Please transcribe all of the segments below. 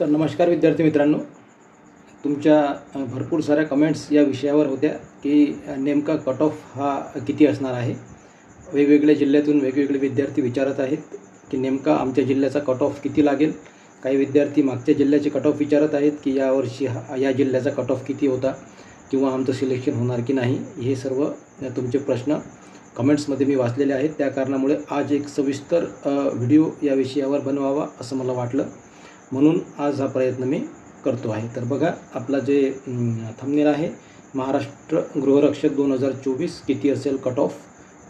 तर नमस्कार विद्यार्थी मित्रांनो. तुमच्या भरपूर साऱ्या कमेंट्स या विषयावर होत्या की नेमका कट ऑफ हा किती असणार आहे? वेगवेगळ्या जिल्ह्यातून वेगवेगळे विद्यार्थी विचारत आहेत की नेमका आमच्या जिल्ह्याचा कट ऑफ किती लागेल? काही विद्यार्थी मागच्या जिल्ह्याचे कट ऑफ विचारत आहेत की यावर्षी हा या जिल्ह्याचा कट ऑफ किती होता किंवा आमचं सिलेक्शन होणार की नाही? हे सर्व तुमचे प्रश्न कमेंट्समध्ये मी वाचलेले आहेत. त्या कारणामुळे आज एक सविस्तर व्हिडिओ या विषयावर बनवावा असं मला वाटलं. म्हणून आज हा प्रयत्न मी करतो आहे. तर बघा आपला जे थंबनेल आहे महाराष्ट्र गृहरक्षक दोन हजार चोवीस किती असेल कट ऑफ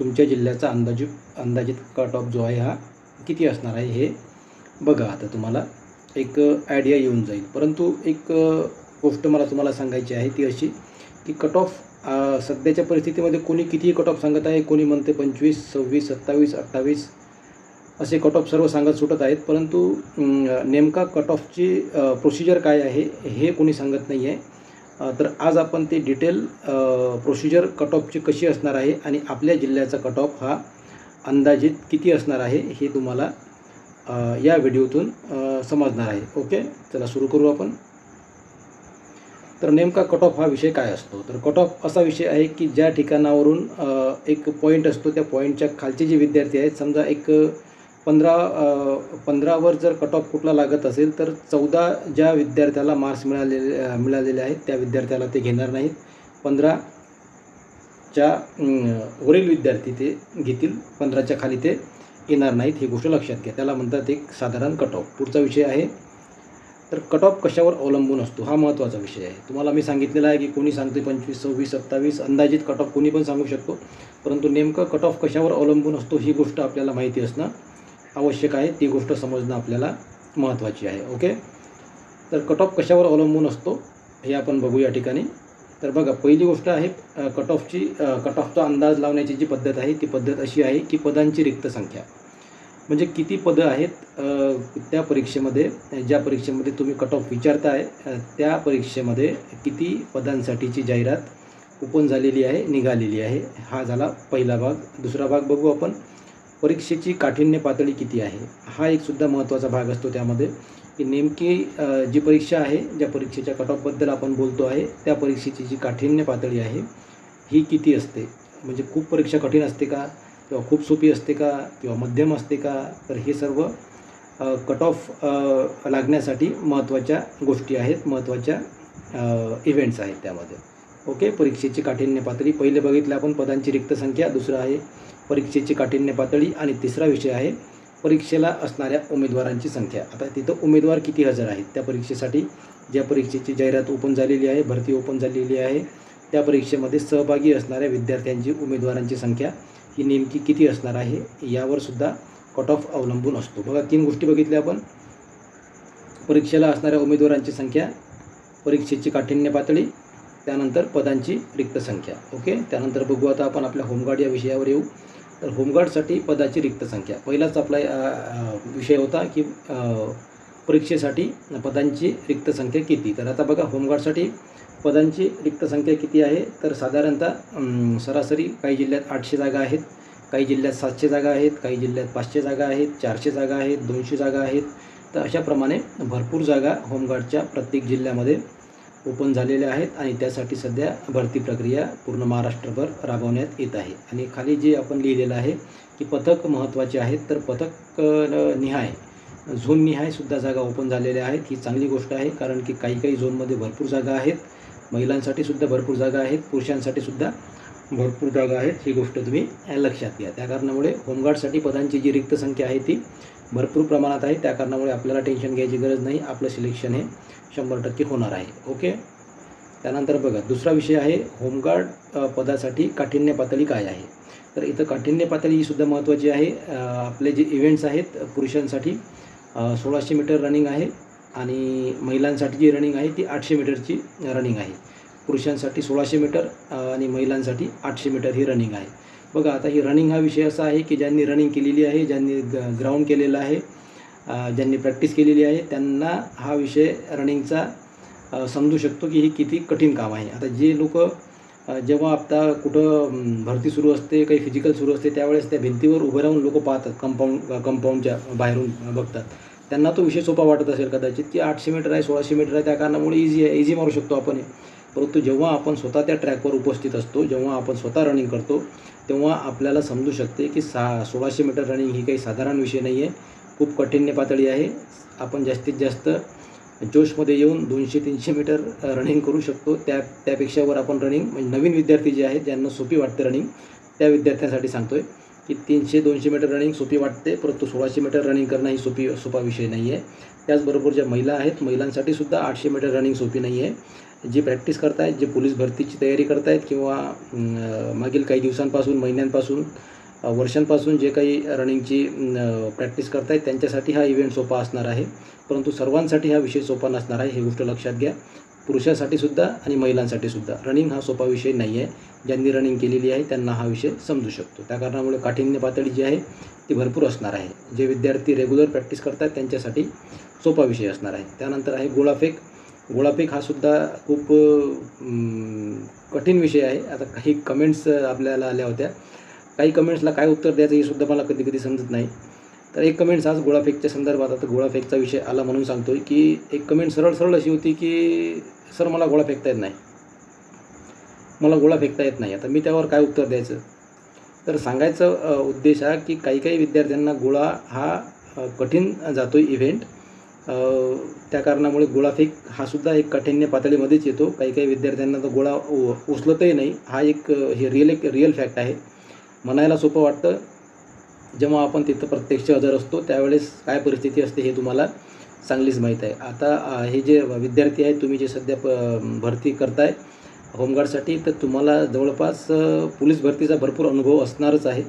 तुमच्या जिल्ह्याचा अंदाजित अंदाजित कट ऑफ जो आहे हा किती असणार आहे हे बघा आता तुम्हाला. एक आयडिया येऊन जाईल. परंतु एक गोष्ट मला तुम्हाला सांगायची आहे ती अशी की कट ऑफ सध्याच्या परिस्थितीमध्ये कोणी कितीही कट ऑफ सांगत आहे कोणी म्हणते पंचवीस सव्वीस सत्तावीस अठ्ठावीस असे कट ऑफ सर्व सांगत सुटत आहेत. परंतु नेमका कट ऑफची प्रोसिजर काय आहे हे कोणी सांगत नाही आहे तर आज आपण ते डिटेल प्रोसिजर कट ऑफची कशी असणार आहे आणि आपल्या जिल्ह्याचा कट ऑफ हा अंदाजित किती असणार आहे हे तुम्हाला या व्हिडिओतून समजणार आहे. ओके? चला सुरू करू आपण. तर नेमका कट ऑफ हा विषय काय असतो? तर कट ऑफ असा विषय आहे की ज्या ठिकाणावरून एक पॉईंट असतो त्या पॉईंटच्या खालचे जे विद्यार्थी आहेत समजा एक पंधरा पंधरावर जर कट ऑफ कुठला लागत असेल तर चौदा ज्या विद्यार्थ्याला मार्क्स मिळालेले मिळालेले आहेत त्या विद्यार्थ्याला ते घेणार नाहीत. पंधराच्या वरील विद्यार्थी ते घेतील पंधराच्या खाली ते येणार नाहीत ही गोष्ट लक्षात घ्या. त्याला म्हणतात एक साधारण कट ऑफ पुढचा विषय आहे. तर कट ऑफ कशावर अवलंबून असतो? हा महत्त्वाचा विषय आहे. तुम्हाला मी सांगितलेला आहे की कोणी सांगते पंचवीस सव्वीस सत्तावीस अंदाजित कट ऑफ कोणी पण सांगू शकतो. परंतु नेमकं कट ऑफ कशावर अवलंबून असतो ही गोष्ट आपल्याला माहिती असणं आवश्यक आहे ती गोष्ट समजणं आपल्याला महत्त्वाची आहे ओके तर कट ऑफ कशावर अवलंबून असतो हे आपण बघू या ठिकाणी. तर बघा पहिली गोष्ट आहे कट ऑफची कट ऑफचा अंदाज लावण्याची जी पद्धत आहे ती पद्धत अशी आहे की पदांची रिक्त संख्या. म्हणजे किती पदं आहेत त्या परीक्षेमध्ये ज्या परीक्षेमध्ये तुम्ही कट ऑफ विचारताय त्या परीक्षेमध्ये किती पदांसाठीची जाहिरात ओपन झालेली आहे निघालेली आहे हा झाला पहिला भाग. दुसरा भाग बघू आपण. परीक्षेची काठिण्य पातळी किती आहे? हा एक सुद्धा महत्त्वाचा भाग असतो त्यामध्ये. की नेमकी जी परीक्षा आहे ज्या परीक्षेच्या कट ऑफबद्दल आपण बोलतो आहे त्या परीक्षेची जी काठिण्य पातळी आहे ही किती असते? म्हणजे खूप परीक्षा कठीण असते का? किंवा खूप सोपी असते का? किंवा मध्यम असते का? तर हे सर्व कट ऑफ लागण्यासाठी महत्त्वाच्या गोष्टी आहेत महत्त्वाच्या इव्हेंट्स आहेत त्यामध्ये. ओके? परीक्षेची काठिण्य पातळी. पहिले बघितलं आपण पदांची रिक्त संख्या. दुसरं आहे परीक्षेची काठिण्य पातळी आणि तिसरा विषय आहे परीक्षेला असणाऱ्या उमेदवारांची संख्या. आता तिथं उमेदवार किती हजर आहेत? त्या परीक्षेसाठी ज्या परीक्षेची जाहिरात ओपन झालेली आहे भरती ओपन झालेली आहे त्या परीक्षेमध्ये सहभागी असणाऱ्या विद्यार्थ्यांची उमेदवारांची संख्या ही नेमकी किती असणार आहे यावर सुद्धा कट ऑफ अवलंबून असतो. बघा तीन गोष्टी बघितल्या आपण. परीक्षेला असणाऱ्या उमेदवारांची संख्या परीक्षेची काठिण्य पातळी त्यानंतर पदांची रिक्त संख्या. ओके त्यानंतर बघू आता आपण आपल्या होमगार्ड या विषयावर येऊ. तर होमगार्डसाठी पदाची रिक्त संख्या. पहिलाच आपला विषय होता की परीक्षेसाठी पदांची रिक्त संख्या किती? तर आता बघा होमगार्डसाठी पदांची रिक्त संख्या किती आहे? तर साधारणतः सरासरी काही जिल्ह्यात आठशे जागा आहेत. काही जिल्ह्यात सातशे जागा आहेत. काही जिल्ह्यात पाचशे जागा आहेत. चारशे जागा आहेत. दोनशे जागा आहेत. तर अशाप्रमाणे भरपूर जागा होमगार्डच्या प्रत्येक जिल्ह्यामध्ये ओपन झालेल्या आहेत आणि त्यासाठी सध्या भरती प्रक्रिया पूर्ण महाराष्ट्रभर राबवण्यात येत आहे. आणि खाली जे आपण लिहिलेलं आहे की पथक महत्त्वाचे आहेत तर पथक निहाय झोन निहाय सुद्धा जागा ओपन झालेल्या आहेत. ही चांगली गोष्ट आहे कारण की काही काही झोनमध्ये भरपूर जागा आहेत. महिलांसाठी सुद्धा भरपूर जागा आहेत पुरुषांसाठी सुद्धा भरपूर जागा आहेत. ही गोष्ट तुम्ही लक्षात घ्या. त्या कारणामुळे होमगार्डसाठी पदांची जी रिक्त संख्या आहे ती भरपूर प्रमाणात आहे. त्या कारणामुळे आपल्याला टेन्शन घ्यायची गरज नाही. आपलं सिलेक्शन हे शंभर टक्के होणार आहे. ओके त्यानंतर बघा दुसरा विषय आहे होमगार्ड पदासाठी काठिण्य पातळी काय आहे? तर इथं काठिण्य पातळी ही सुद्धा महत्त्वाची आहे. आपले जे इव्हेंट्स आहेत पुरुषांसाठी सोळाशे मीटर रनिंग आहे आणि महिलांसाठी जी रनिंग आहे ती आठशे मीटरची रनिंग आहे. पुरुषांसाठी सोळाशे मीटर आणि महिलांसाठी आठशे मीटर ही रनिंग आहे. बघा आता ही रनिंग हा विषय असा आहे की ज्यांनी रनिंग केलेली आहे ज्यांनी ग ग्राउंड केलेलं आहे ज्यांनी प्रॅक्टिस केलेली आहे त्यांना हा विषय रनिंगचा समजू शकतो की हे किती कठीण काम आहे आता जे लोक जेव्हा आता कुठं भरती सुरू असते काही फिजिकल सुरू असते त्यावेळेस त्या भिंतीवर उभं राहून लोक पाहतात कंपाऊंड कंपाऊंडच्या बाहेरून बघतात त्यांना तो विषय सोपा वाटत असेल कदाचित की आठशे मीटर आहे सोळाशे मीटर आहे त्या कारणामुळे इझी आहे इझी मारू शकतो आपण हे. परंतु जेव्हा आपण स्वतः त्या ट्रॅकवर उपस्थित असतो जेव्हा आपण स्वतः रनिंग करतो तेव्हा आपल्याला समजू शकते की सा सोळाशे मीटर रनिंग ही काही साधारण विषय नाही आहे खूप कठीण पातळी आहे. आपण जास्तीत जास्त जोशमध्ये येऊन दोनशे तीनशे मीटर रनिंग करू शकतो. त्या त्यापेक्षा वर आपण रनिंग म्हणजे नवीन विद्यार्थी जे आहेत ज्यांना सोपी वाटते रनिंग त्या विद्यार्थ्यांसाठी सांगतो आहे की तीनशे दोनशे मीटर रनिंग सोपी वाटते परंतु सोळाशे मीटर रनिंग करणं ही सोपी सोपा विषय नाही आहे त्याचबरोबर ज्या महिला आहेत महिलांसाठी सुद्धा आठशे मीटर रनिंग सोपी नाही आहे जे प्रॅक्टिस करतायत जे पोलीस भरतीची तयारी करतायत किंवा मागील काही दिवसांपासून महिन्यांपासून वर्षांपासून जे काही रनिंगची प्रॅक्टिस करतायत त्यांच्यासाठी हा इव्हेंट सोपा असणार आहे. परंतु सर्वांसाठी हा विषय सोपा नसणार आहे ही गोष्ट लक्षात घ्या. पुरुषासाठी सुद्धा आणि महिलांसाठी सुद्धा. रनिंग हा सोपा विषय नाही आहे ज्यांनी रनिंग केलेली आहे त्यांना हा विषय समजू शकतो. त्या कारणामुळे काठिण्य पातळी जी आहे ती भरपूर असणार आहे. जे विद्यार्थी रेग्युलर प्रॅक्टिस करतात त्यांच्यासाठी सोपा विषय असणार आहे. त्यानंतर आहे गोळाफेक. गोळाफेक हा सुद्धा खूप कठीण विषय आहे. आता काही कमेंट्स आपल्याला आल्या होत्या. काही कमेंट्सला काय उत्तर द्यायचं हे सुद्धा मला कधी कधी समजत नाही. तर एक कमेंट्स आज गोळाफेकच्या संदर्भात आता गोळाफेकचा विषय आला म्हणून सांगतो आहे की एक कमेंट सरळ सरळ अशी होती की सर मला गोळा फेकता येत नाही. मला गोळा फेकता येत नाही. आता मी त्यावर काय उत्तर द्यायचं? तर सांगायचं उद्देश हा की काही काही विद्यार्थ्यांना गोळा हा कठीण जातो इव्हेंट त्या कारणामुळे गोळाफेक हा सुद्धा एक काठिण्य पातळीमध्येच येतो. काही काही विद्यार्थ्यांना तर गोळा उ- उचलतही नाही. हा एक हे रिअल एक रिअल फॅक्ट आहे. म्हणायला सोपं वाटतं जेव्हा आपण तिथं प्रत्यक्ष हजर असतो त्यावेळेस काय परिस्थिती असते हे तुम्हाला चांगलीच माहीत आहे. आता हे जे विद्यार्थी आहेत तुम्ही जे सध्या प भरती करताय होमगार्डसाठी तर तुम्हाला जवळपास पोलीस भरतीचा भरपूर अनुभव असणारच आहे.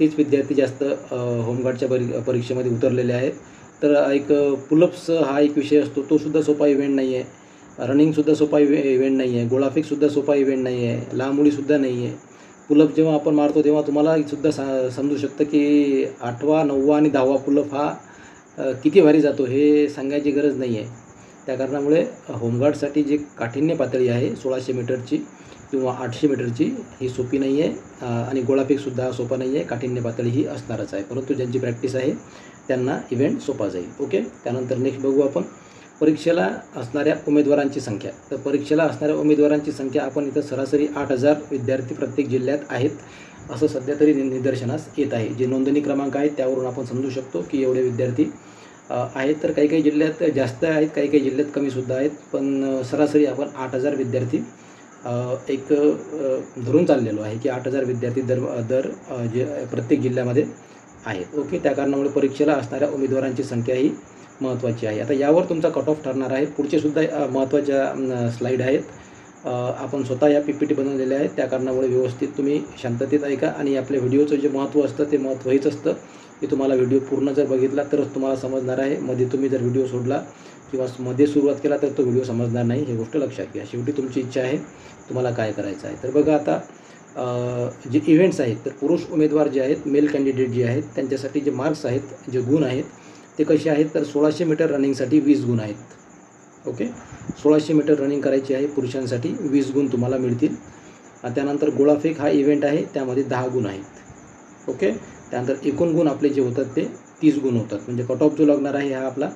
तेच विद्यार्थी जास्त होमगार्डच्या परी परीक्षेमध्ये उतरलेले आहेत. तर एक पुलप्स हा एक विषय असतो. तोसुद्धा सोपा इव्हेंट नाही आहे रनिंगसुद्धा सोपा इव्हे इव्हेंट नाही आहे गोळाफेकसुद्धा सोपा इव्हेंट नाही आहे लांब उडीसुद्धा नाही आहे पुलप जेव्हा आपण मारतो तेव्हा तुम्हाला सुद्धा सा समजू शकतं की आठवा नववा आणि दहावा पुलप हा किती भारी जातो हे सांगायची गरज नाही आहे त्या कारणामुळे होमगार्डसाठी जे काठिण्य पातळी आहे सोळाशे मीटरची किंवा आठशे मीटरची ही सोपी नाही आहे आणि गोळाफेकसुद्धा सोपा नाही आहे काठिण्य पातळी ही असणारच आहे. परंतु ज्यांची प्रॅक्टिस आहे त्यांना इव्हेंट सोपा जाईल. ओके त्यानंतर नेक्स्ट बघू आपण परीक्षेला असणाऱ्या उमेदवारांची संख्या. तर परीक्षेला असणाऱ्या उमेदवारांची संख्या आपण इथं सरासरी आठ हजार विद्यार्थी प्रत्येक जिल्ह्यात आहेत असं सध्या तरी निदर्शनास येत आहे. जे नोंदणी क्रमांक आहेत त्यावरून आपण समजू शकतो की एवढे विद्यार्थी आहेत. तर काही काही जिल्ह्यात जास्त आहेत काही काही जिल्ह्यात कमीसुद्धा आहेत. पण सरासरी आपण आठ हजार विद्यार्थी एक धरून चाललेलो आहे की आठ हजार विद्यार्थी दर दर जे प्रत्येक जिल्ह्यामध्ये आहेत ओके त्या कारणामुळे परीक्षेला असणाऱ्या उमेदवारांची संख्या ही महत्त्वाची आहे. आता यावर तुमचा कट ऑफ ठरणार आहे. पुढचे सुद्धा महत्त्वाच्या स्लाईड आहेत. आपण स्वतः या पी पी टी बनवलेल्या आहेत. त्या कारणामुळे व्यवस्थित तुम्ही शांततेत ऐका आणि आपल्या व्हिडिओचं जे महत्त्व असतं ते महत्त्व हेच असतं की तुम्हाला व्हिडिओ पूर्ण जर बघितला तरच तुम्हाला समजणार आहे. मध्ये तुम्ही जर व्हिडिओ सोडला किंवा मध्ये सुरुवात केला तर तो व्हिडिओ समजणार नाही. ही गोष्ट लक्षात घ्या. शेवटी तुमची इच्छा आहे तुम्हाला काय करायचं आहे. तर बघा आता जे इव्हेंट्स आहेत तर पुरुष उमेदवार जे आहेत मेल कॅन्डिडेट जे आहेत त्यांच्यासाठी जे मार्क्स आहेत जे गुण आहेत ते कसे आहेत? तर सोळाशे मीटर रनिंगसाठी वीस गुण आहेत. ओके सोळाशे मीटर रनिंग करायची आहे पुरुषांसाठी वीस गुण तुम्हाला मिळतील. आणि त्यानंतर गोळाफेक हा इव्हेंट आहे त्यामध्ये दहा गुण आहेत. ओके त्यानंतर एकूण गुण आपले जे होतात ते तीस गुण होतात. म्हणजे कट ऑफ जो लागणार आहे हा आपला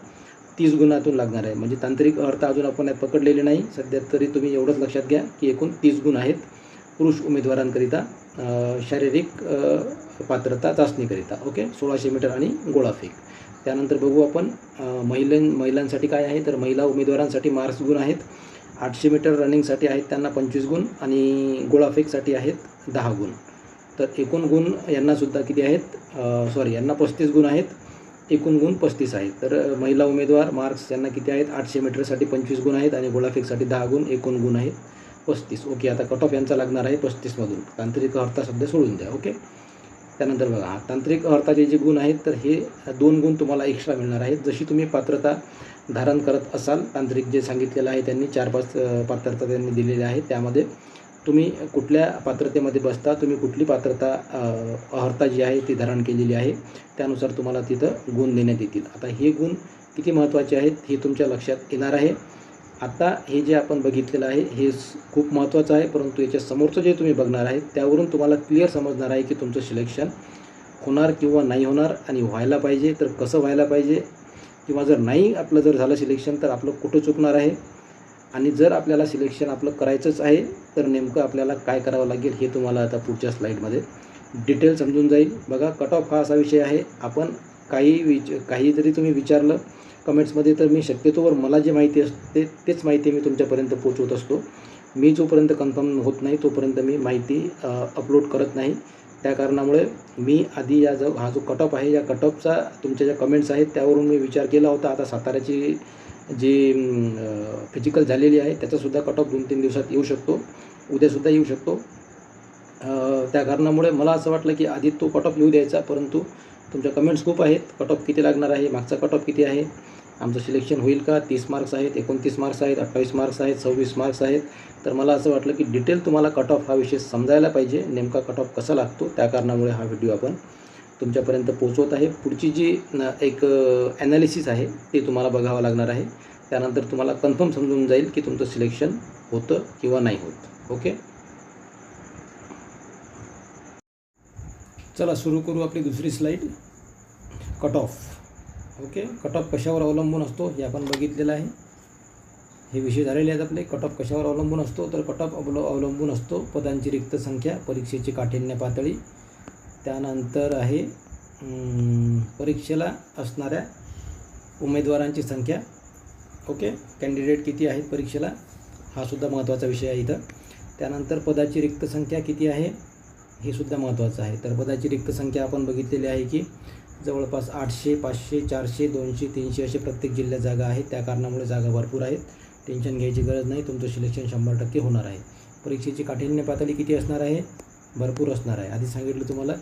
तीस गुणातून लागणार आहे. म्हणजे तांत्रिक अर्थ अजून आपण पकडलेले नाही. सध्या तरी तुम्ही एवढंच लक्षात घ्या की एकूण तीस गुण आहेत. पुरुष उमेदवारांकरिता शारीरिक पात्रता चाचणीकरिता ओके? सोळाशे मीटर आणि गोळाफेक त्यानंतर बघू आपण महिलां महिलांसाठी काय आहे? तर महिला उमेदवारांसाठी मार्क्स गुण आहेत. आठशे मीटर रनिंगसाठी आहेत त्यांना पंचवीस गुण आणि गोळाफेकसाठी आहेत दहा गुण. तर एकूण गुण यांनासुद्धा किती आहेत? सॉरी यांना पस्तीस गुण आहेत. एकूण गुण पस्तीस आहेत. तर महिला उमेदवार मार्क्स यांना किती आहेत? आठशे मीटरसाठी पंचवीस गुण आहेत आणि गोळाफेकसाठी दहा गुण एकूण गुण आहेत. पस्तीस. ओके आता कट ऑफ यांचा लागणार आहे पस्तीसमधून. तांत्रिक अर्था सध्या सोडून द्या ओके त्यानंतर बघा हा तांत्रिक अर्थाचे जे गुण आहेत तर हे दोन गुण तुम्हाला एक्स्ट्रा मिळणार आहेत. जशी तुम्ही पात्रता धारण करत असाल तांत्रिक जे सांगितलेलं आहे त्यांनी चार पाच पात्रता त्यांनी दिलेल्या आहेत. त्यामध्ये तुम्ही कुठल्या पात्रतेमध्ये बसता तुम्ही कुठली पात्रता अ, अर्हता जी आहे ती धारण केलेली आहे त्यानुसार तुम्हाला तिथं गुण देण्यात येतील. आता हे गुण किती महत्त्वाचे आहेत हे तुमच्या लक्षात येणार आहे. आता हे जे आपण बघितलेलं आहे हे खूप महत्त्वाचं आहे परंतु याच्या समोरचं जे तुम्ही बघणार आहे त्यावरून तुम्हाला क्लिअर समजणार आहे की तुमचं सिलेक्शन होणार किंवा नाही होणार आणि व्हायला पाहिजे. तर कसं व्हायला पाहिजे? किंवा जर नाही आपलं जर झालं सिलेक्शन तर आपलं कुठं चुकणार आहे? आणि जर आपल्याला सिलेक्शन आपलं करायचंच आहे तर नेमकं आपल्याला काय करावं लागेल हे तुम्हाला आता पुढच्या स्लाईडमध्ये डिटेल समजून जाईल. बघा कट ऑफ हा असा विषय आहे. आपण काही विच काही जरी तुम्ही विचारलं कमेंट्समध्ये तर मी शक्यतोवर मला जे माहिती असते तेच माहिती मी तुमच्यापर्यंत पोचवत असतो. मी जोपर्यंत कन्फर्म होत नाही तोपर्यंत मी माहिती अपलोड करत नाही. त्या कारणामुळे मी आधी या जो हा जो कटअप आहे या कटअपचा तुमच्या ज्या कमेंट्स आहेत त्यावरून मी विचार केला होता. आता साताऱ्याची जी फिजिकल झालेली आहे त्याचासुद्धा कटअप दोन तीन दिवसात येऊ शकतो. उद्यासुद्धा येऊ शकतो. त्या कारणामुळे मला असं वाटलं की आधी तो कट ऑफ येऊ द्यायचा परंतु तुमच्या कमेंट्स खूप आहेत. कट ऑफ किती लागणार आहे? मागचा कट ऑफ किती आहे? आमचं सिलेक्शन होईल का? तीस मार्क्स आहेत एकोणतीस मार्क्स आहेत अठ्ठावीस मार्क्स आहेत सव्वीस मार्क्स आहेत. तर मला असं वाटलं की डिटेल तुम्हाला कट ऑफ हा विषय समजायला पाहिजे. नेमका कट ऑफ कसा लागतो? त्या कारणामुळे हा व्हिडिओ आपण तुमच्यापर्यंत पोहोचवत आहे. पुढची जी न- एक ॲनालिसिस आहे ते तुम्हाला बघावं लागणार आहे. त्यानंतर तुम्हाला कन्फर्म समजून जाईल की तुमचं सिलेक्शन होतं किंवा नाही होत. ओके चला सुरू करू आपली दुसरी slide cut off okay cut off कशावर अवलंबून असतो? हे आपण बघितलेलं आहे. हे विषय झालेले आहेत आपले. कट ऑफ कशावर अवलंबून असतो? तर कट ऑफ अवल अवलंबून असतो पदांची रिक्त संख्या परीक्षेची काठिण्य पातळी. त्यानंतर आहे परीक्षेला असणाऱ्या उमेदवारांची संख्या. ओके कॅन्डिडेट किती आहेत परीक्षेला? हा सुद्धा महत्त्वाचा विषय आहे इथं. त्यानंतर पदाची रिक्त संख्या किती आहे? हे सुद्धा महत्त्वाचं आहे. तर पदाची रिक्त संख्या आपण बघितलेली आहे की जवळपास आठशे पाचशे चारशे दोनशे तीनशे असे प्रत्येक जिल्ह्यात जागा आहेत. त्या कारणामुळे जागा भरपूर आहेत. टेन्शन घ्यायची गरज नाही. तुमचं सिलेक्शन शंभर टक्के होणार आहे. परीक्षेची काठिण्य पातळी किती असणार आहे? भरपूर असणार आहे. आधी सांगितलं तुम्हाला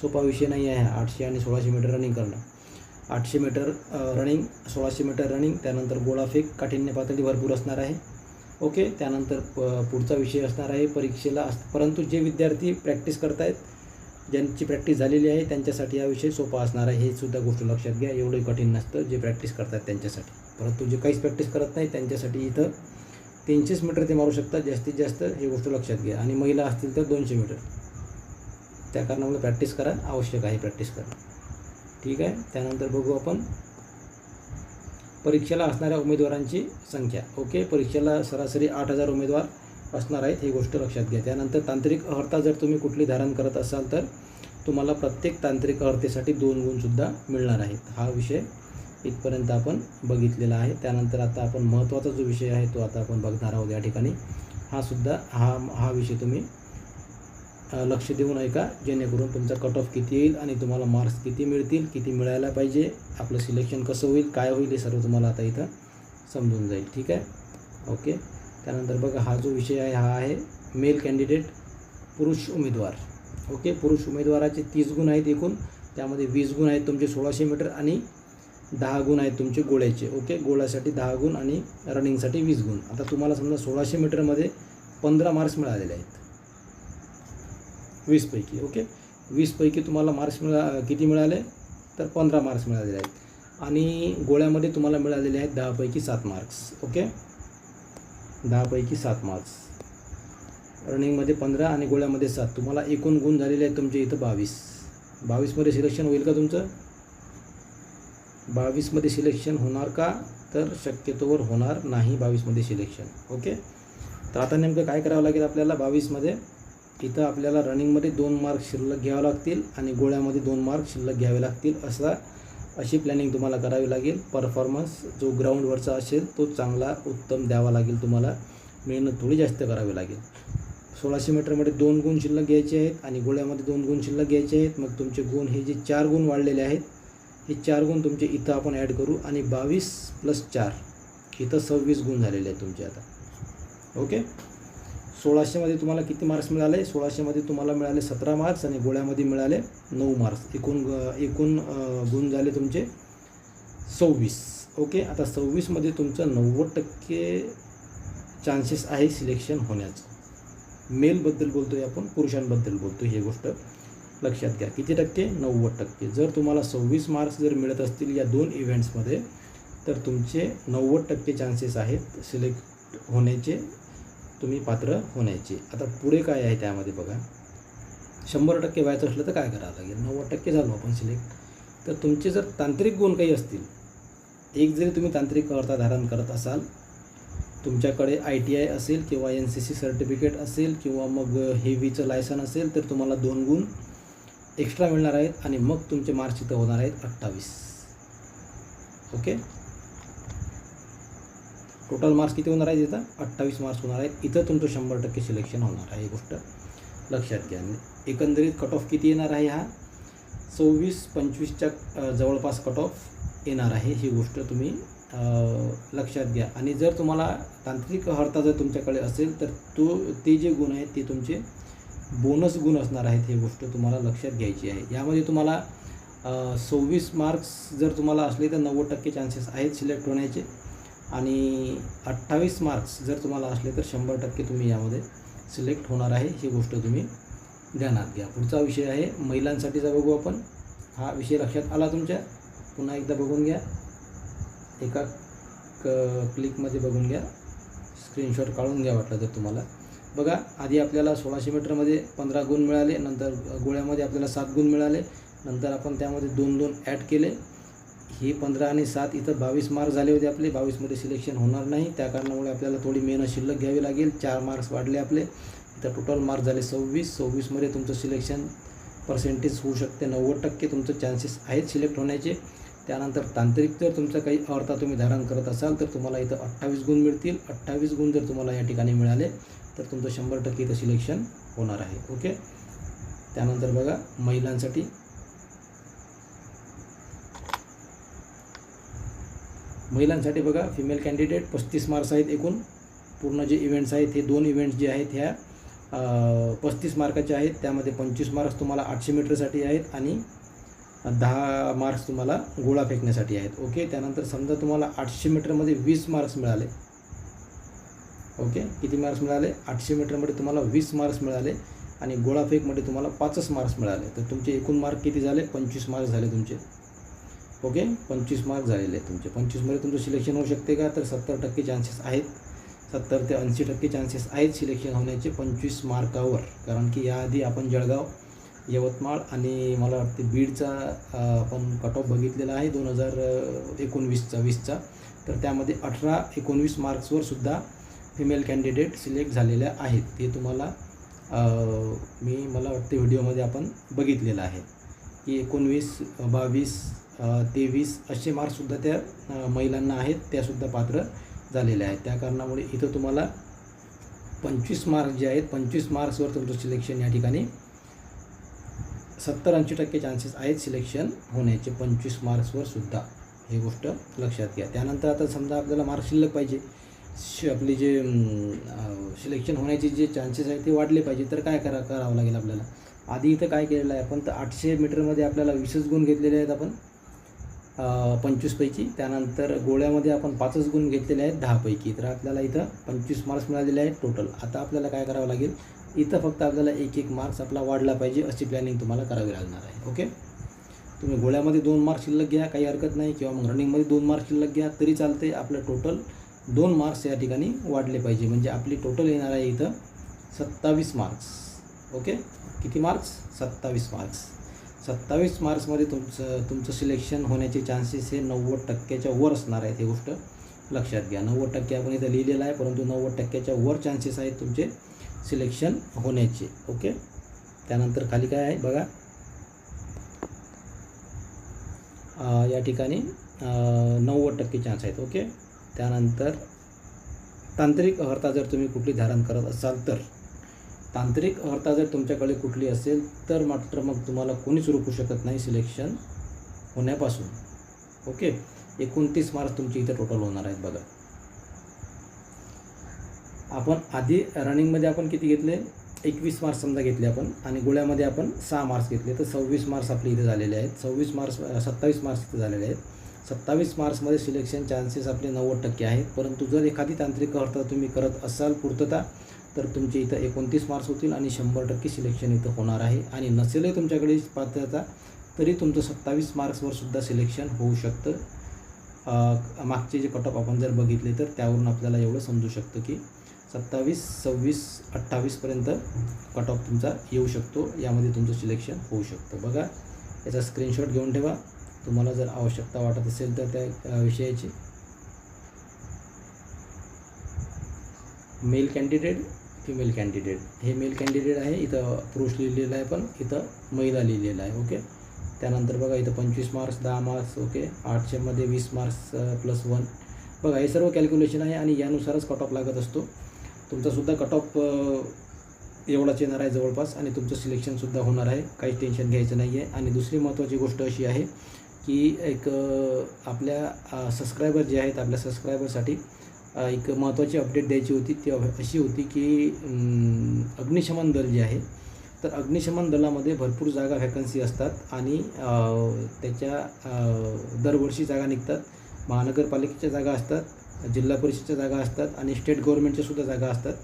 सोपा विषय नाही आहे आठशे आणि सोळाशे मीटर रनिंग करणं. आठशे मीटर रनिंग सोळाशे मीटर रनिंग त्यानंतर गोळाफेक काठिण्य पातळी भरपूर असणार आहे. ओके त्यानंतर प पुढचा विषय असणार आहे परीक्षेला अस परंतु जे विद्यार्थी प्रॅक्टिस करतायत ज्यांची प्रॅक्टिस झालेली आहे त्यांच्यासाठी हा विषय सोपा असणार आहे. हे सुद्धा गोष्ट लक्षात घ्या एवढं कठीण नसतं जे प्रॅक्टिस करतात त्यांच्यासाठी. परंतु जे काहीच प्रॅक्टिस करत नाही त्यांच्यासाठी इथं तीनशेच मीटर ते मारू शकतात जास्तीत जास्त ही गोष्ट लक्षात घ्या. आणि महिला असतील तर दोनशे मीटर त्या कारणामुळे प्रॅक्टिस करा. आवश्यक आहे प्रॅक्टिस करणं. ठीक आहे? त्यानंतर बघू आपण परीक्षेला असणाऱ्या उमेदवारांची संख्या. ओके? परीक्षेला सरासरी आठ हजार उमेदवार असणार आहेत ही गोष्ट लक्षात घ्या. त्यानंतर तांत्रिक अर्हता जर तुम्ही कुठली धारण करत असाल तर तुम्हाला प्रत्येक तांत्रिक अर्हतेसाठी दोन गुणसुद्धा मिळणार आहेत. हा विषय इथपर्यंत आपण बघितलेला आहे. त्यानंतर आता आपण महत्त्वाचा जो विषय आहे तो आता आपण बघणार आहोत या ठिकाणी. हा सुद्धा हा हा विषय तुम्ही लक्ष देऊन ऐका जेणेकरून तुमचा कट ऑफ किती येईल आणि तुम्हाला मार्क्स किती मिळतील किती मिळायला पाहिजे आपलं सिलेक्शन कसं होईल काय होईल हे सर्व तुम्हाला आता इथं समजून जाईल ठीक आहे? ओके त्यानंतर बघा हा जो विषय आहे हा आहे मेल कॅन्डिडेट पुरुष उमेदवार. ओके पुरुष उमेदवाराचे तीस गुण आहेत एकूण त्यामध्ये वीस गुण आहेत तुमचे सोळाशे मीटर आणि दहा गुण आहेत तुमचे गोळ्याचे. ओके गोळ्यासाठी दहा गुण आणि रनिंगसाठी वीस गुण. आता तुम्हाला समजा सोळाशे मीटरमध्ये पंधरा मार्क्स मिळालेले आहेत. वीसपैकी ओके? वीसपैकी तुम्हाला मार्क्स मिळा किती मिळाले? तर पंधरा मार्क्स मिळालेले आहेत. आणि गोळ्यामध्ये तुम्हाला मिळालेले आहेत दहापैकी सात मार्क्स ओके? दहापैकी सात मार्क्स रनिंगमध्ये पंधरा आणि गोळ्यामध्ये सात. तुम्हाला एकूण गुण झालेले आहेत तुमचे इथं बावीस. बावीसमध्ये सिलेक्शन होईल का तुमचं? बावीसमध्ये सिलेक्शन होणार का? तर शक्यतोवर होणार नाही बावीसमध्ये सिलेक्शन ओके? तर आता नेमकं काय करावं लागेल आपल्याला बावीसमध्ये? इथं आपल्याला रनिंगमध्ये दोन मार्क शिल्लक घ्यावं लागतील आणि गोळ्यामध्ये दोन मार्क शिल्लक घ्यावे लागतील असा अशी प्लॅनिंग तुम्हाला करावी लागेल. परफॉर्मन्स जो ग्राउंडवरचा असेल तो चांगला उत्तम द्यावा लागेल तुम्हाला. मेहनत थोडी जास्त करावी लागेल. सोळाशे मीटरमध्ये दोन गुण शिल्लक घ्यायचे आहेत आणि गोळ्यामध्ये दोन गुण शिल्लक घ्यायचे आहेत. मग तुमचे गुण हे जे चार गुण वाढलेले आहेत हे चार गुण तुमचे इथं आपण ॲड करू आणि बावीस प्लस चार इथं सव्वीस गुण झालेले आहेत तुमचे आता. ओके सोळाशेमध्ये तुम्हाला किती मार्क्स मिळाले? सोळाशेमध्ये तुम्हाला मिळाले सतरा मार्क्स आणि गोळ्यामध्ये मिळाले नऊ मार्क्स एकूण एकूण गुण झाले तुमचे सव्वीस. ओके आता सव्वीसमध्ये तुमचं नव्वद टक्के चान्सेस आहे सिलेक्शन होण्याचं. मेलबद्दल बोलतोय आपण पुरुषांबद्दल बोलतो ही गोष्ट. लक्षात घ्या. किती टक्के? नव्वद टक्के. जर तुम्हाला सव्वीस मार्क्स जर मिळत असतील या दोन इव्हेंट्समध्ये तर तुमचे नव्वद टक्के चान्सेस आहेत सिलेक्ट होण्याचे. तुम्ही पात्र होण्याचे. आता पुढे काय आहे त्यामध्ये बघा. शंभर टक्के व्हायचं असलं तर काय करावं लागेल? नव्वद टक्के झालो आपण सिलेक्ट तर तुमचे जर तांत्रिक गुण काही असतील एक जरी तुम्ही तांत्रिक अर्हता धारण करत असाल तुमच्याकडे आय टी आय असेल किंवा एन सी सी सर्टिफिकेट असेल किंवा मग हेवीचं लायसन असेल तर तुम्हाला दोन गुण एक्स्ट्रा मिळणार आहेत आणि मग तुमचे मार्क्स इथं होणार आहेत अठ्ठावीस. ओके टोटल मार्क्स किती होणार आहेत इथं? अठ्ठावीस मार्क्स होणार आहेत. इथं तुमचं शंभर टक्के सिलेक्शन होणार आहे ही गोष्ट. लक्षात घ्या. एकंदरीत कट ऑफ किती येणार आहे हा? सव्वीस पंचवीसच्या जवळपास कट ऑफ येणार आहे ही गोष्ट तुम्ही लक्षात घ्या. आणि जर तुम्हाला तांत्रिक हर्ता जर तुमच्याकडे असेल तर तो ते जे गुण आहेत ते तुमचे बोनस गुण असणार आहेत ही गोष्ट तुम्हाला लक्षात घ्यायची आहे. यामध्ये तुम्हाला सव्वीस मार्क्स जर तुम्हाला असले तर नव्वद टक्के चान्सेस आहेत सिलेक्ट होण्याचे. आणि अठ्ठावीस मार्क्स जर तुम्हाला असले तर शंभर टक्के तुम्ही यामध्ये सिलेक्ट होणार आहे. ही गोष्ट तुम्ही ध्यानात घ्या. पुढचा विषय आहे महिलांसाठीचा बघू आपण. हा विषय लक्षात आला तुमच्या? पुन्हा एकदा बघून घ्या. एका क क्लिकमध्ये बघून घ्या. स्क्रीनशॉट काढून घ्या वाटलं तर तुम्हाला. बघा आधी आपल्याला सोळाशे मीटरमध्ये पंधरा गुण मिळाले नंतर गोळ्यामध्ये आपल्याला सात गुण मिळाले नंतर आपण त्यामध्ये दोन दोन ॲड केले. ही पंधरा आणि सात इथं बावीस मार्क झाले होते आपले. बावीसमध्ये सिलेक्शन होणार नाही. त्या कारणामुळे आपल्याला थोडी मेहनत शिल्लक घ्यावी लागेल. चार मार्क्स वाढले आपले. इथं टोटल मार्क झाले सव्वीस. सव्वीसमध्ये तुमचं सिलेक्शन पर्सेंटेज होऊ शकते. नव्वद टक्के तुमचं चान्सेस आहेत सिलेक्ट होण्याचे. त्यानंतर तांत्रिक जर तुमचा काही अर्था तुम्ही धारण करत असाल तर तुम्हाला इथं अठ्ठावीस गुण मिळतील. अठ्ठावीस गुण जर तुम्हाला या ठिकाणी मिळाले तर तुमचं शंभर टक्के इथं सिलेक्शन होणार आहे. ओके त्यानंतर बघा महिलांसाठी महिलांसाठी बघा फिमेल कॅन्डिडेट पस्तीस मार्क्स आहेत एकूण. पूर्ण जे इव्हेंट्स आहेत हे दोन इव्हेंट्स जे आहेत ह्या पस्तीस मार्काचे आहेत. त्यामध्ये पंचवीस मार्क्स तुम्हाला आठशे मीटरसाठी आहेत आणि दहा मार्क्स तुम्हाला गोळा फेकण्यासाठी आहेत. ओके त्यानंतर समजा तुम्हाला आठशे मीटरमध्ये वीस मार्क्स मिळाले. ओके किती मार्क्स मिळाले? आठशे मीटरमध्ये तुम्हाला वीस मार्क्स मिळाले आणि गोळाफेकमध्ये तुम्हाला पाचच मार्क्स मिळाले. तर तुमचे एकूण मार्क किती झाले? पंचवीस मार्क्स झाले तुमचे. ओके? पंचवीस मार्क झालेले आहेत तुमचे. पंचवीसमध्ये तुमचं सिलेक्शन होऊ शकते का? तर सत्तर टक्के चान्सेस आहेत. सत्तर ते ऐंशी टक्के चान्सेस आहेत सिलेक्शन होण्याचे पंचवीस मार्कावर. कारण की याआधी आपण जळगाव यवतमाळ आणि मला वाटते बीडचा आपण कट ऑफ बघितलेला आहे दोन हजार एकोणवीसचा वीसचा. तर त्यामध्ये अठरा एकोणवीस मार्क्सवर सुद्धा फिमेल कॅन्डिडेट सिलेक्ट झालेल्या आहेत. ते तुम्हाला मी मला वाटते व्हिडिओमध्ये आपण बघितलेलं आहे. की एकोणवीस बावीस तेवीस असे मार्क्ससुद्धा त्या महिलांना आहेत त्यासुद्धा पात्र झालेल्या आहेत. त्या कारणामुळे इथं तुम्हाला पंचवीस मार्क्स जे आहेत पंचवीस मार्क्सवर तुमचं सिलेक्शन या ठिकाणी सत्तर ऐंशी टक्के चान्सेस आहेत सिलेक्शन होण्याचे पंचवीस मार्क्सवर सुद्धा. हे गोष्ट लक्षात घ्या. त्यानंतर आता समजा आपल्याला मार्क्स शिल्लक पाहिजे. श आपली जे सिलेक्शन होण्याचे जे चान्सेस आहेत ते वाढले पाहिजे. तर काय करा करावं लागेल आपल्याला? आधी इथं काय केलेलं आहे आपण? तर आठशे मीटरमध्ये आपल्याला वीसच गुण घेतलेले आहेत आपण. पंचवीसपैकी त्यानंतर गोळ्यामध्ये आपण पाचच गुण घेतलेले आहेत दहापैकी तर आपल्याला इथं पंचवीस मार्क्स मिळालेले आहेत टोटल आता आपल्याला काय करावं लागेल? इथं फक्त आपल्याला एक एक मार्क्स आपला वाढला पाहिजे अशी प्लॅनिंग तुम्हाला करावी लागणार आहे. ओके तुम्ही गोळ्यामध्ये दोन मार्क्स शिल्लक घ्या काही हरकत नाही. किंवा मग रनिंगमध्ये दोन मार्क्स शिल्लक घ्या तरी चालते आपलं टोटल दोन मार्क्स या ठिकाणी वाढले पाहिजे. म्हणजे आपली टोटल येणार आहे इथं सत्तावीस मार्क्स ओके किती मार्क्स सत्तावीस मार्क्स सत्तावीस मार्चमध्ये तुमचं तुमचं सिलेक्शन होण्याचे चान्सेस हे नव्वद टक्क्याच्या वर असणार आहेत ही गोष्ट लक्षात घ्या. नव्वद टक्के आपण इथं लिहिलेलं आहे परंतु नव्वद टक्क्याच्या वर चान्सेस आहेत तुमचे सिलेक्शन होण्याचे. ओके त्यानंतर खाली काय आहे बघा. या ठिकाणी नव्वद टक्के चान्स आहेत. ओके त्यानंतर तांत्रिक अर्हता जर तुम्ही कुठली धारण करत असाल तर तांत्रिक अर्हता जर तुमच्याकडे कुठली असेल तर मात्र मग तुम्हाला कोणीच रोखू शकत नाही सिलेक्शन होण्यापासून. ओके एकोणतीस मार्च तुमची इथं टोटल होणार आहेत बघा. आपण आधी रनिंगमध्ये आपण किती घेतले? एकवीस मार्क्स समजा घेतले आपण आणि गोळ्यामध्ये आपण सहा मार्क्स घेतले. तर सव्वीस मार्क्स आपले इथे झालेले आहेत. सव्वीस मार्क्स सत्तावीस मार्क्स इथे झालेले आहेत. सत्तावीस मार्क्समध्ये सिलेक्शन चान्सेस आपले नव्वद टक्के आहेत. परंतु जर एखादी तांत्रिक अर्थ तुम्ही करत असाल पूर्तता तर तुमचे इथं एकोणतीस मार्क्स होतील आणि शंभर टक्के सिलेक्शन इथं होणार आहे. आणि नसेलही तुमच्याकडे पात्रता तरी तुमचं सत्तावीस मार्क्सवर सुद्धा सिलेक्शन होऊ शकतं. मागचे जे कट ऑफ आपण जर बघितले तर त्यावरून आपल्याला एवढं समजू शकतं की सत्तावीस सव्वीस अठ्ठावीसपर्यंत कट ऑफ तुमचा येऊ शकतो. यामध्ये तुमचं सिलेक्शन होऊ शकतं. बघा याचा स्क्रीनशॉट घेऊन ठेवा. तुम्हाला जर आवश्यकता वाटत असेल तर त्या विषयाची. मेल कॅन्डिडेट फिमेल कॅन्डिडेट हे मेल कॅन्डिडेट आहे इथं पुरुष लिहिलेलं आहे पण इथं महिला लिहिलेलं आहे ओके त्यानंतर बघा इथं पंचवीस मार्क्स दहा मार्क्स ओके आठशेमध्ये वीस मार्क्स प्लस वन बघा हे सर्व कॅल्क्युलेशन आहे आणि यानुसारच कट ऑफ लागत असतो. तुमचासुद्धा कट ऑफ एवढाच येणार आहे जवळपास आणि तुमचं सिलेक्शनसुद्धा होणार आहे. काहीच टेन्शन घ्यायचं नाही आहे आणि दुसरी महत्त्वाची गोष्ट अशी आहे की एक आपल्या सबस्क्रायबर जे आहेत आपल्या सबस्क्रायबरसाठी एक महत्त्वाची अपडेट द्यायची होती ती अशी होती की अग्निशमन दल जे आहे तर अग्निशमन दलामध्ये भरपूर जागा व्हॅकन्सी असतात आणि त्याच्या दरवर्षी जागा निघतात. महानगरपालिकेच्या जागा असतात जिल्हा परिषदच्या जागा असतात आणि स्टेट गव्हर्नमेंटच्या सुद्धा जागा असतात.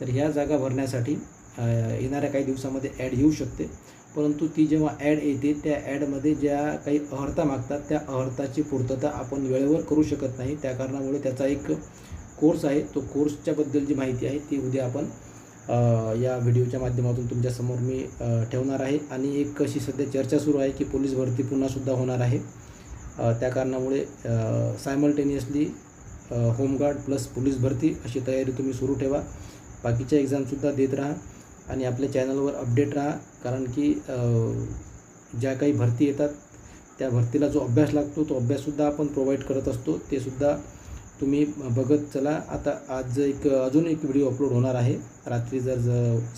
तर ह्या जागा भरण्यासाठी येणाऱ्या काही दिवसामध्ये ॲड येऊ शकते. परंतु ती जेव्हा ॲड येते त्या ॲडमध्ये ज्या काही अहर्ता मागतात त्या अहर्ताची पूर्तता आपण वेळेवर करू शकत नाही. त्या कारणामुळे त्याचा एक कोर्स आहे तो कोर्सच्याबद्दल जी माहिती आहे ती उद्या आपण या व्हिडिओच्या माध्यमातून तुमच्यासमोर मी ठेवणार आहे. आणि एक अशी सध्या चर्चा सुरू आहे की पोलीस भरती पुन्हासुद्धा होणार आहे. त्या कारणामुळे सायमल्टेनियसली होमगार्ड प्लस पोलीस भरती अशी तयारी तुम्ही सुरू ठेवा. बाकीच्या एक्झामसुद्धा देत राहा आणि आपल्या चॅनलवर अपडेट राहा. कारण की ज्या काही भरती येतात त्या भरतीला जो अभ्यास लागतो तो अभ्याससुद्धा आपण प्रोव्हाइड करत असतो. ते सुद्धा तुम्ही बघत चला. आता आज एक अजून एक व्हिडिओ अपलोड होणार आहे. रात्री जर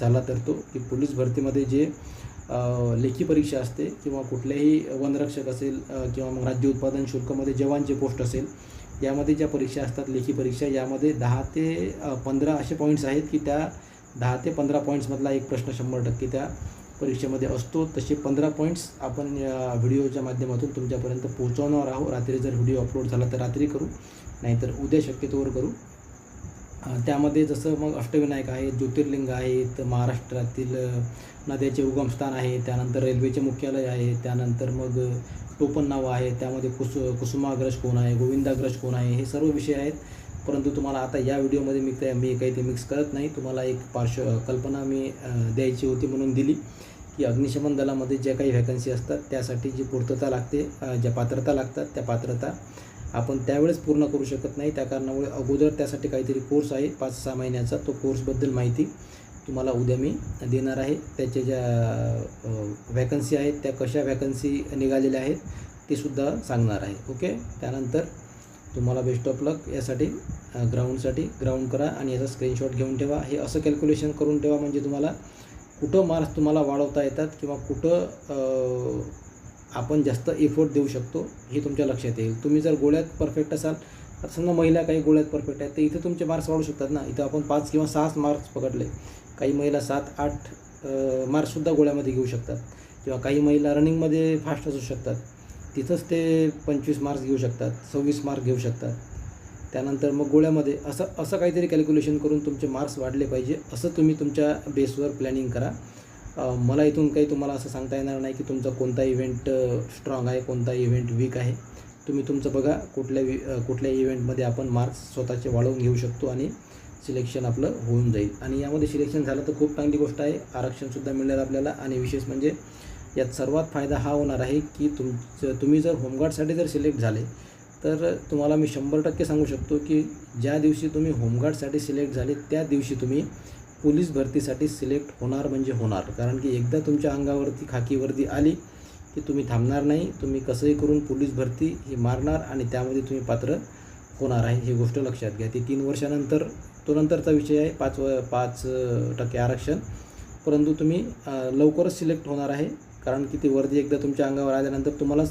झाला तर तो. की पोलीस भरतीमध्ये जे लेखी परीक्षा असते किंवा कुठल्याही वनरक्षक असेल किंवा मग राज्य उत्पादन शुल्कमध्ये जवानचे पोस्ट असेल यामध्ये ज्या परीक्षा असतात लेखी परीक्षा यामध्ये दहा ते पंधरा असे पॉईंट्स आहेत की त्या दहा ते पंधरा पॉईंट्समधला एक प्रश्न शंभर टक्के त्या परीक्षेमध्ये असतो. तसे पंधरा पॉईंट्स आपण या व्हिडिओच्या माध्यमातून तुमच्यापर्यंत पोहोचवणार आहोत. रात्री जर व्हिडिओ अपलोड झाला तर रात्री करू. नाहीतर उद्या शक्यतोवर करू. त्यामध्ये जसं मग अष्टविनायक आहे ज्योतिर्लिंग आहेत महाराष्ट्रातील नद्याचे उगमस्थान आहे त्यानंतर रेल्वेचे मुख्यालय आहे त्यानंतर मग टोपण नावं आहे त्यामध्ये कुस कुसुमाग्रज कोण आहे गोविंदाग्रज कोण आहे हे सर्व विषय आहेत. परंतु तुम्हाला आता या व्हिडिओमध्ये मी काय मी काही ते मिक्स करत नाही. तुम्हाला एक पार्श्व कल्पना मी द्यायची होती म्हणून दिली की अग्निशमन दलामध्ये ज्या काही व्हॅकन्सी असतात त्यासाठी जी पूर्तता लागते ज्या पात्रता लागतात त्या पात्रता आपण त्यावेळेस पूर्ण करू शकत नाही. त्या कारणामुळे अगोदर त्यासाठी काहीतरी कोर्स आहे. पाच सहा महिन्याचा. तो कोर्सबद्दल माहिती तुम्हाला उद्या मी देणार आहे. त्याच्या ज्या व्हॅकन्सी आहेत त्या कशा व्हॅकन्सी निघालेल्या आहेत ते सुद्धा सांगणार आहे. ओके त्यानंतर तुम्हाला बेस्ट ऑफ लक यासाठी ग्राउंडसाठी ग्राउंड करा आणि याचा स्क्रीनशॉट घेऊन ठेवा. हे असं कॅल्क्युलेशन करून ठेवा म्हणजे तुम्हाला कुठं मार्क्स तुम्हाला वाढवता येतात किंवा कुठं आपण जास्त एफोर्ट देऊ शकतो हे तुमच्या लक्षात येईल. तुम्ही जर गोळ्यात परफेक्ट असाल आता समजा महिला काही गोळ्यात परफेक्ट आहेत तर इथे तुमचे मार्क्स वाढू शकतात ना. इथं आपण पाच किंवा सहाच मार्क्स पकडले. काही महिला सात आठ मार्क्ससुद्धा गोळ्यामध्ये घेऊ शकतात. किंवा काही महिला रनिंगमध्ये फास्ट असू शकतात. तिथंच ते पंचवीस मार्क्स घेऊ शकतात सव्वीस मार्क घेऊ शकतात. त्यानंतर मग गोळ्यामध्ये असं असं काहीतरी कॅल्क्युलेशन करून तुमचे मार्क्स वाढले पाहिजे असं तुम्ही तुमच्या बेसवर प्लॅनिंग करा. मला इथून काही तुम्हाला असं सांगता येणार नाही की तुमचा कोणता इव्हेंट स्ट्रॉंग आहे कोणता इव्हेंट वीक आहे. तुम्ही तुमचं बघा कुठल्या वि कुठल्या इव्हेंटमध्ये आपण मार्क्स स्वतःचे वाढवून घेऊ शकतो आणि सिलेक्शन आपलं होऊन जाईल. आणि यामध्ये सिलेक्शन झालं तर खूप चांगली गोष्ट आहे. आरक्षणसुद्धा मिळणार आपल्याला आणि विशेष म्हणजे यात सर्वात फायदा हा होणार आहे की तुमचं तुम्ही जर होमगार्डसाठी जर सिलेक्ट झाले तर तुम्हाला मी शंभर टक्के सांगू शकतो की ज्या दिवशी तुम्ही होमगार्डसाठी सिलेक्ट झाले त्या दिवशी तुम्ही पोलीस भरतीसाठी सिलेक्ट होणार म्हणजे होणार. कारण की एकदा तुमच्या अंगावरती खाकी वर्दी आली की तुम्ही थांबणार नाही तुम्ही कसंही करून पोलीस भरती ही मारणार आणि त्यामध्ये तुम्ही पात्र होणार आहे. ही गोष्ट लक्षात घ्या. ती तीन वर्षानंतर तो नंतरचा विषय आहे पाच व पाच टक्के आरक्षण. परंतु तुम्ही लवकरच सिलेक्ट होणार आहे. कारण की ती वर्दी एकदा तुमच्या अंगावर आल्यानंतर तुम्हालाच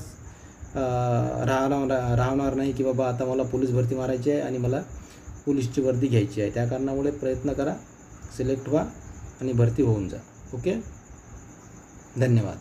राहणार राहणार नाही की बाबा आता मला पोलीस भरती मारायची आहे आणि मला पोलीसची वर्दी घ्यायची आहे. त्या कारणामुळे प्रयत्न करा. सिलेक्ट व्हा आणि भरती होऊन जा. ओके धन्यवाद.